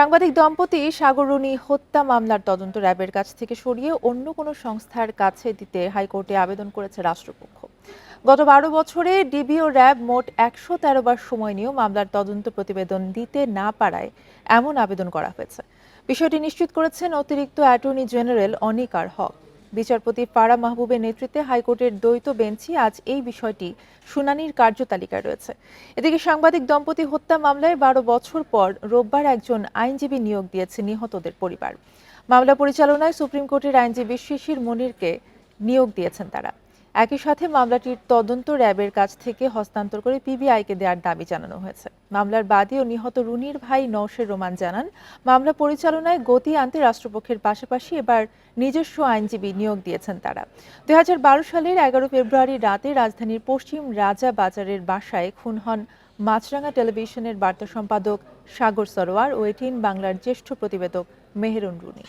সাংবাদিক দম্পতি সাগররুনি হত্যা মামলার তদন্ত র্যাবের কাছ থেকে সরিয়ে অন্য কোনো সংস্থার কাছে দিতে হাইকোর্টে আবেদন করেছে রাষ্ট্রপক্ষ। গত বারো বছরে ডিবি ও র্যাব মোট একশো তেরো বার সময় নিয়েও মামলার তদন্ত প্রতিবেদন দিতে না পারায় এমন আবেদন করা হয়েছে। বিষয়টি নিশ্চিত করেছেন অতিরিক্ত অ্যাটর্নি জেনারেল অনিকার হক। বিচারপতি ফারা মাহবুবের নেতৃত্বে হাইকোর্টের দ্বৈত বেঞ্চে আজ এই বিষয়টি শুনানির কার্যতালিকায় রয়েছে। এদিকে সাংবাদিক দম্পতি হত্যা মামলায় বারো বছর পর রোববার একজন আইনজীবী নিয়োগ দিয়েছে নিহতদের পরিবার। মামলা পরিচালনায় সুপ্রিম কোর্টের আইনজীবী শিশির মনিরকে নিয়োগ দিয়েছেন তারা। একই সাথে মামলাটির তদন্ত র্যাবের কাছ থেকে হস্তান্তর করে পিবিআইকে দেওয়ার দাবি জানানো হয়েছে। মামলার বাদী ও নিহত রুনির ভাই নওশের রোমান জানান, মামলা পরিচালনায় গতি আনতে রাষ্ট্রপক্ষের পাশাপাশি এবার নিজস্ব আইনজীবী নিয়োগ দিয়েছেন তারা। দুই হাজার বারো সালের এগারো ফেব্রুয়ারি রাতে রাজধানীর পশ্চিম রাজা বাজারের বাসায় খুন হন মাছরাঙা টেলিভিশনের বার্তা সম্পাদক সাগর সরোয়ার ও এটিন বাংলার জ্যেষ্ঠ প্রতিবেদক মেহেরুন রুনি।